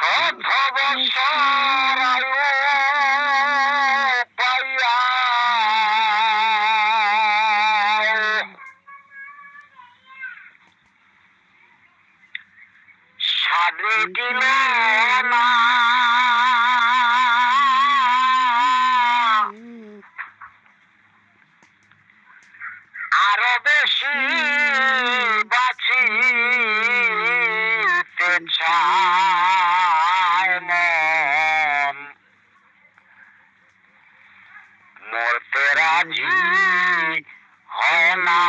শত বৎসর পাইয়া সাদে দিল না আরও বেশি বাঁচিতে চায় মন মরতে রাজি হয় না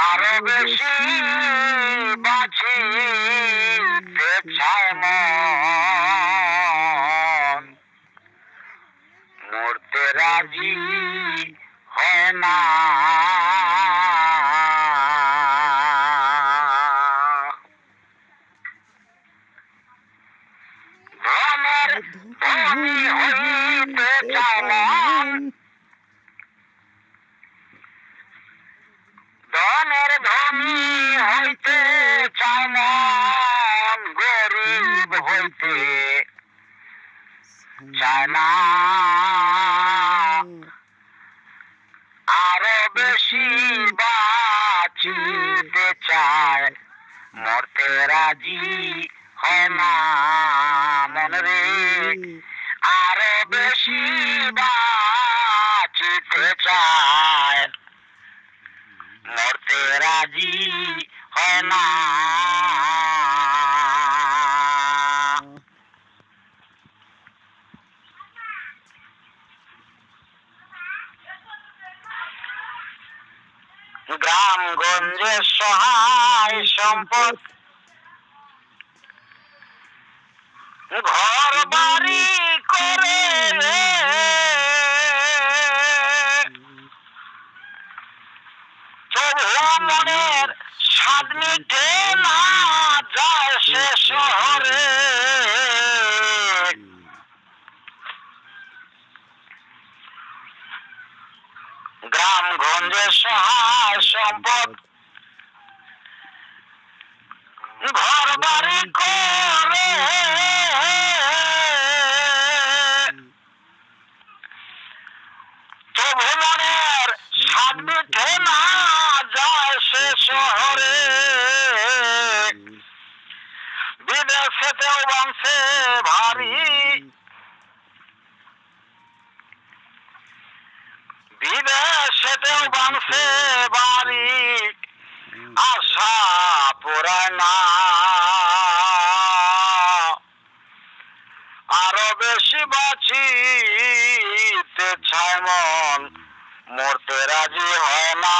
আরও বেশি বাঁচিতে চায় মন মরতে রাজি হয় না। ধনের ধনী হইতে চায় মন ধনের ধনী হইতে চায় মন গরিব হইতে চায় না। আরও বেশি বাঁচিতে চায় মরতে রাজি হয় না মন রে আরও বেশি বাঁচিতে চায় মরতে রাজি হয় না গ্রামগঞ্জে সহায় সম্পদ। ঘর বাড়ি করে তবুও মনের স্বাদ মিটে না যায় সে শহরে। গ্রামগঞ্জে সহায় সম্পদ ঘর বাড়ি করে। তবু মনের সাদ মিঠে না যায় সে শহরে বিদেশেতেও বাঁধছে ভারী বিদেশেতেও বাঁধছে বাড়ি আশা পুরায় না বাঁচি বাঁচিতে চায় মন, মরতে রাজি হয় না।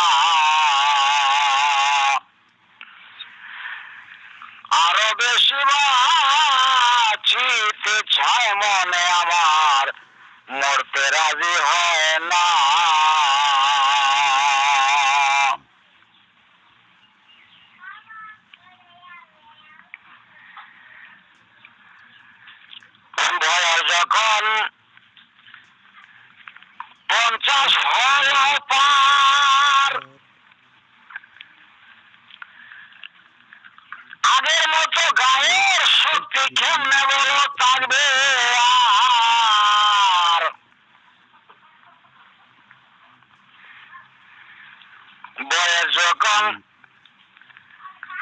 আরও বেশি বাঁচিতে চায় মনে আমার, মরতে রাজি হয় না। যখন পঞ্চাশ হল পার। আগের মতো গায়ের শক্তি কেমনে বলো, থাকবে আর। বয়স যখন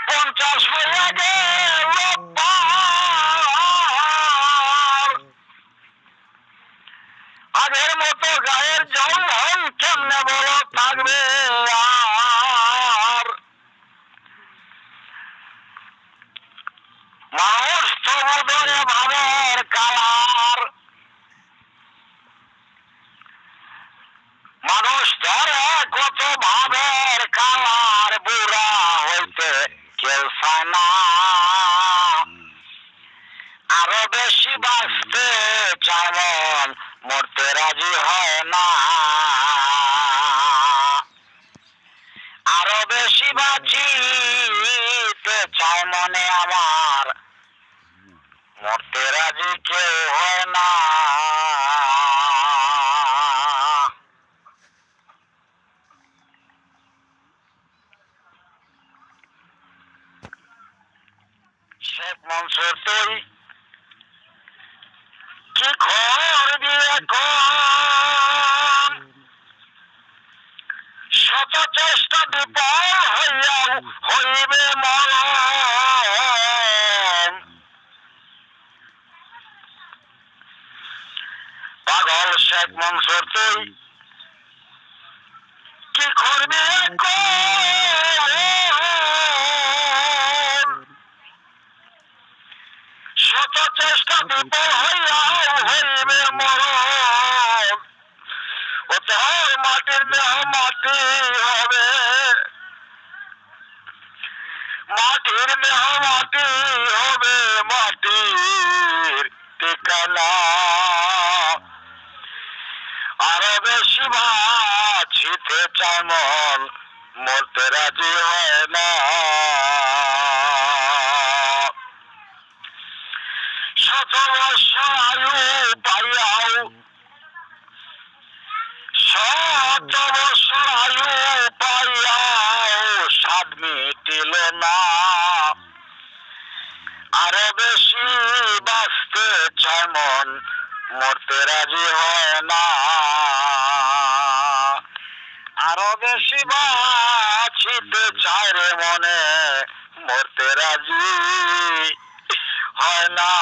পঞ্চাশ হয়ে গেল পার আগের মতো গায়ের যৌবন কেমনে বলো থাকবে আর? মানুষ তবু ধরে ভাবের কালার। মানুষ ধরে কত ভাবের কালার বুড়া হইতে কেউ চায় না। আরও বেশি বাঁচতে চায় মরতে রাজি হয় না। আরও বেশি বাঁচিতে চায় মনে আমার। মরতে রাজি কেউ হয় না। শেখ মনসুর তুই করবি এখন শত চেষ্টা বিপদ হইয়াও হইবে মরণ। পাগল শেখ মনসুর তুই বাঁচিতে চায় মন মরতে রাজি হয় না আয়ু পাইয়াও শত বৎসর আয়ু পাইয়াও স্বাদ মিটিল না আরও বেশি বাঁচতে চায় মন, মরতে রাজি হয় না। আরও বেশি বাঁচিতে চায় রে মনে, মরতে রাজি হয় না।